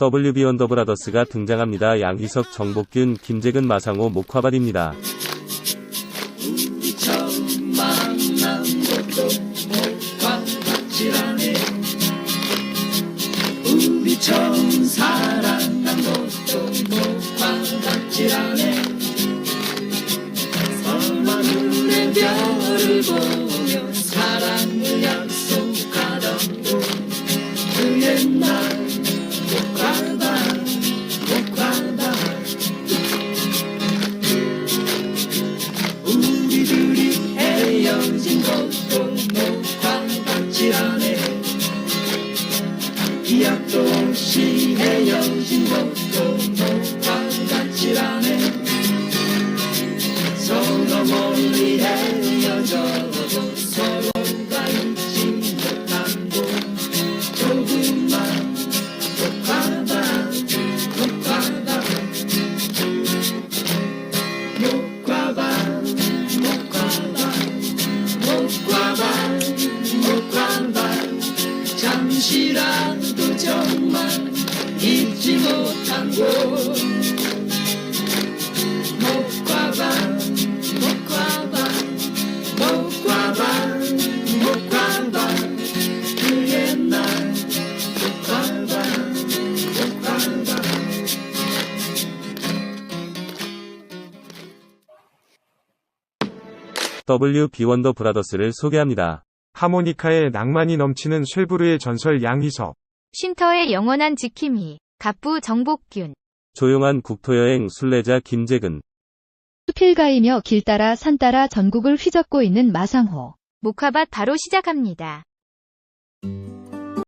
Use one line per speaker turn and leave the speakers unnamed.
WB 원더브라더스가 등장합니다. 양희석, 정복균, 김재근, 마상호, 목화발입니다.
처 기약도 잠시라도 정말 잊지 못한 곳
WB 원더 브라더스를 소개합니다.
하모니카에 낭만이 넘치는 쇠부르의 전설 양희석.
쉼터의 영원한 지킴이, 갑부 정복균.
조용한 국토여행 순례자 김재근.
수필가이며 길 따라 산 따라 전국을 휘젓고 있는 마상호.
목화밭 바로 시작합니다.